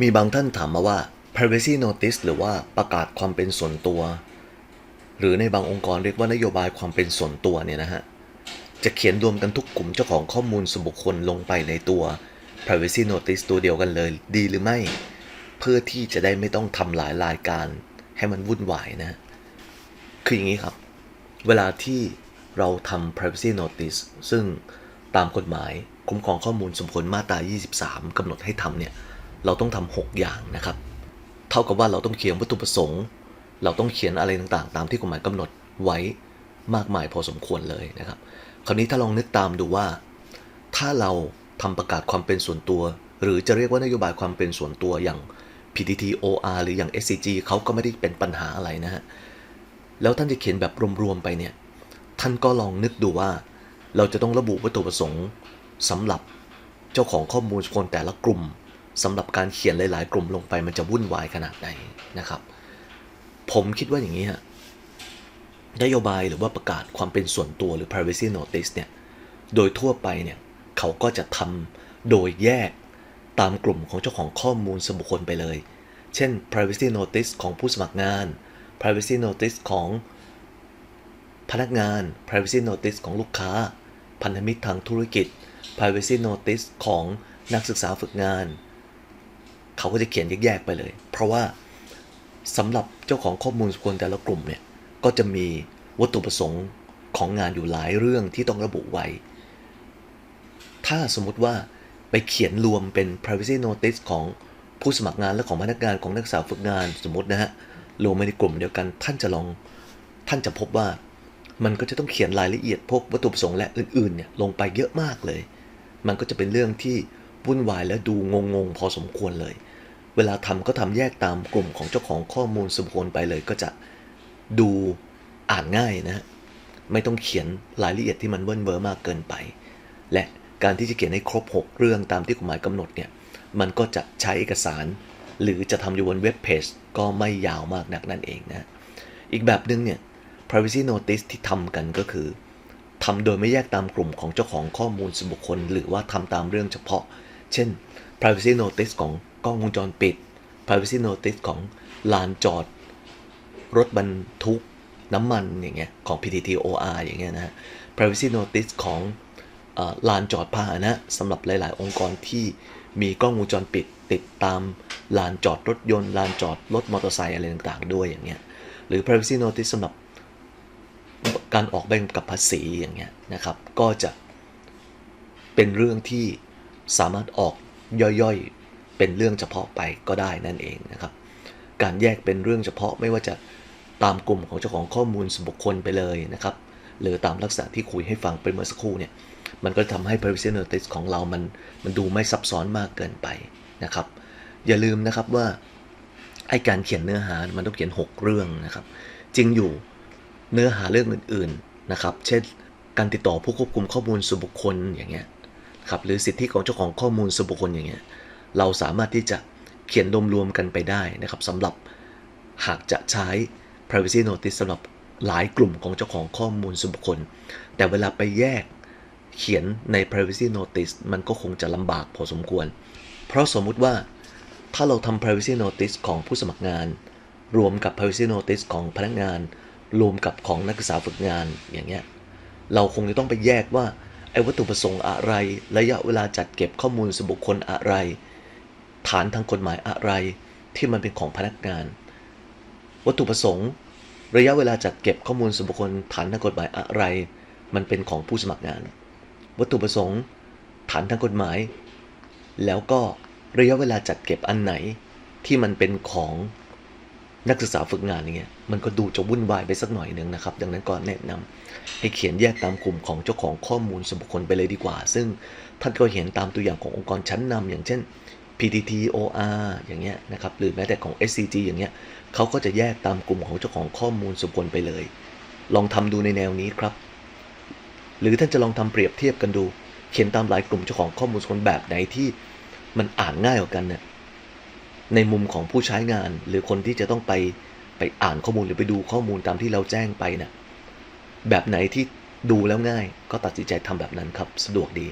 มีบางท่านถามมาว่า privacy notice หรือว่าประกาศความเป็นส่วนตัว หรือในบางองค์กรเรียกว่านโยบายความเป็นส่วนตัวเนี่ยนะฮะ จะเขียนรวมกันทุกกลุ่มเจ้าของข้อมูลส่วนบุคคลลงไปในตัว privacy notice ตัวเดียวกันเลยดีหรือไม่ เพื่อที่จะได้ไม่ต้องทำหลายรายการให้มันวุ่นวายนะ คืออย่างนี้ครับ เวลาที่เราทำ privacy notice ซึ่งตามกฎหมายคุ้มครองข้อมูลส่วนบุคคลมาตรา 23กำหนดให้ทำเนี่ย เราต้องทำ6อย่างนะครับ เท่ากับว่าเราต้องเขียนวัตถุประสงค์ เราต้องเขียนอะไรต่างๆ ตามที่กฎหมายกำหนดไว้มากมายพอสมควรเลยนะครับ คราวนี้ถ้าลองนึกตามดูว่า ถ้าเราทำประกาศความเป็นส่วนตัว หรือจะเรียกว่านโยบายความเป็นส่วนตัวอย่าง PTT OR หรืออย่าง SCG เขาก็ไม่ได้เป็นปัญหาอะไรนะฮะ แล้วท่านจะเขียนแบบรวมๆไปเนี่ย ท่านก็ลองนึกดูว่า เราจะต้องระบุวัตถุประสงค์สำหรับเจ้าของข้อมูลคนแต่ละกลุ่ม สำหรับการเขียนหลาย ๆ กลุ่มลงไปมันจะวุ่นวายขนาดไหนนะครับ ผมคิดว่าอย่างนี้ฮะนโยบายหรือว่าประกาศความเป็นส่วนตัวหรือ privacy notice เนี่ย โดยทั่วไปเนี่ย เขาก็จะทำโดยแยกตามกลุ่มของเจ้าของข้อมูลส่วนบุคคลไปเลย เช่น privacy notice ของผู้สมัครงาน privacy notice ของพนักงาน privacy notice ของลูกค้า พันธมิตรทางธุรกิจ privacy notice ของนักศึกษาฝึกงาน เขาก็จะเขียนแยกๆไปเลย เพราะว่าสำหรับเจ้าของข้อมูลส่วนแต่ละกลุ่มเนี่ยก็จะมีวัตถุประสงค์ของงานอยู่หลายเรื่องที่ต้องระบุไว้ ถ้าสมมุติว่าไปเขียนรวมเป็น privacy notice ของผู้สมัครงานและของพนักงานของนักศึกษาฝึกงานสมมตินะฮะรวมไปในกลุ่มเดียวกันท่านจะลองท่านจะพบว่ามันก็จะต้องเขียนรายละเอียดพวกวัตถุประสงค์และอื่นๆเนี่ยลงไปเยอะมากเลย มันก็จะเป็นเรื่องที่ วุ่นวายและดูงงๆพอสมควรเลย เวลาทำก็ทำแยกตามกลุ่มของเจ้าของข้อมูลส่วนบุคคลไปเลย ก็จะดูอ่านง่ายนะฮะไม่ต้องเขียนรายละเอียดที่มันเวิ้นเวอร์มากเกินไป และการที่จะเขียนให้ครบ 6 เรื่องตามที่กฎหมายกำหนดเนี่ย มันก็จะใช้เอกสาร หรือจะทำอยู่บนเว็บเพจก็ไม่ยาวมากนักนั่นเองนะ อีกแบบหนึ่งเนี่ย privacy notice ที่ทำกันก็คือทำโดยไม่แยกตามกลุ่มของเจ้าของข้อมูลส่วนบุคคล หรือว่าทำตามเรื่องเฉพาะ เช่น privacy notice ของกล้องวงจรปิด privacy notice ของลานจอด รถบรรทุกน้ำมันอย่างเงี้ยของ PTT OR อย่างเงี้ยนะฮะ privacy notice ของลานจอดพาหนะสำหรับหลาย ๆ องค์กรที่มีกล้องวงจรปิดติดตามลานจอดรถยนต์ลานจอดรถมอเตอร์ไซค์อะไรต่าง ๆ ด้วยอย่างเงี้ยหรือ privacy notice สำหรับการออกใบกำกับภาษีอย่างเงี้ยนะครับ ก็จะเป็นเรื่องที่ สามารถออกย่อยๆ เป็นเรื่องเฉพาะไปก็ได้นั่นเองนะครับ การแยกเป็นเรื่องเฉพาะไม่ว่าจะตามกลุ่มของเจ้าของข้อมูลส่วนบุคคลไปเลยนะครับ หรือตามลักษณะที่คุยให้ฟังไปเมื่อสักครู่เนี่ย มันก็ทำให้ privacy notice ของเรามันมันดูไม่ซับซ้อนมากเกินไปนะครับ อย่าลืมนะครับว่าไอการเขียนเนื้อหามันต้องเขียน 6 เรื่องนะครับ จริงอยู่เนื้อหาเรื่องอื่น ๆนะครับ เช่น การติดต่อผู้ควบคุมข้อมูลส่วนบุคคลอย่างเงี้ย ครับหรือสิทธิของเจ้าของข้อมูลส่วนบุคคลอย่างเงี้ยเราสามารถที่จะเขียนรวมๆกันไปได้นะครับสำหรับหากจะใช้ privacy notice สำหรับหลายกลุ่มของเจ้าของข้อมูลส่วนบุคคล แต่เวลาไปแยกเขียนใน privacy notice มันก็คงจะลำบากพอสมควร เพราะสมมุติว่าถ้าเราทำ privacy notice ของผู้สมัครงาน รวมกับ privacy notice ของพนักงาน รวมกับของนักศึกษาฝึกงานอย่างเงี้ยเราคงจะต้องไปแยกว่า ไอ้วัตถุประสงค์อะไร ระยะเวลาจัดเก็บข้อมูลส่วนบุคคลอะไร ฐานทางกฎหมายอะไรที่มันเป็นของพนักงาน วัตถุประสงค์ ระยะเวลาจัดเก็บข้อมูลส่วนบุคคลฐานทางกฎหมายอะไร มันเป็นของผู้สมัครงาน วัตถุประสงค์ ฐานทางกฎหมาย แล้วก็ระยะเวลาจัดเก็บอันไหนที่มันเป็นของ นักศึกษาฝึกงานอย่างเงี้ยมันก็ดูจะวุ่นวายไปสักหน่อยหนึ่งนะครับ ดังนั้นก็แนะนำให้เขียนแยกตามกลุ่มของเจ้าของข้อมูลส่วนบุคคลไปเลยดีกว่า ซึ่งท่านก็เห็นตามตัวอย่างขององค์กรชั้นนำอย่างเช่น PTT OR อย่างเงี้ยนะครับหรือแม้แต่ของ SCG อย่างเงี้ยเขาก็จะแยกตามกลุ่มของเจ้าของข้อมูลส่วนบุคคลไปเลย ลองทำดูในแนวนี้ครับ หรือท่านจะลองทำเปรียบเทียบกันดู เขียนตามหลายกลุ่มเจ้าของข้อมูลส่วนคคลแบบไหนที่มันอ่านง่ายกว่ากันเนี่ย ในมุมของผู้ใช้งาน หรือคนที่จะต้องไปไปอ่านข้อมูลหรือไปดูข้อมูลตามที่เราแจ้งไปเนี่ยแบบไหนที่ดูแล้วง่ายก็ตัดสินใจทำแบบนั้นครับ สะดวกดี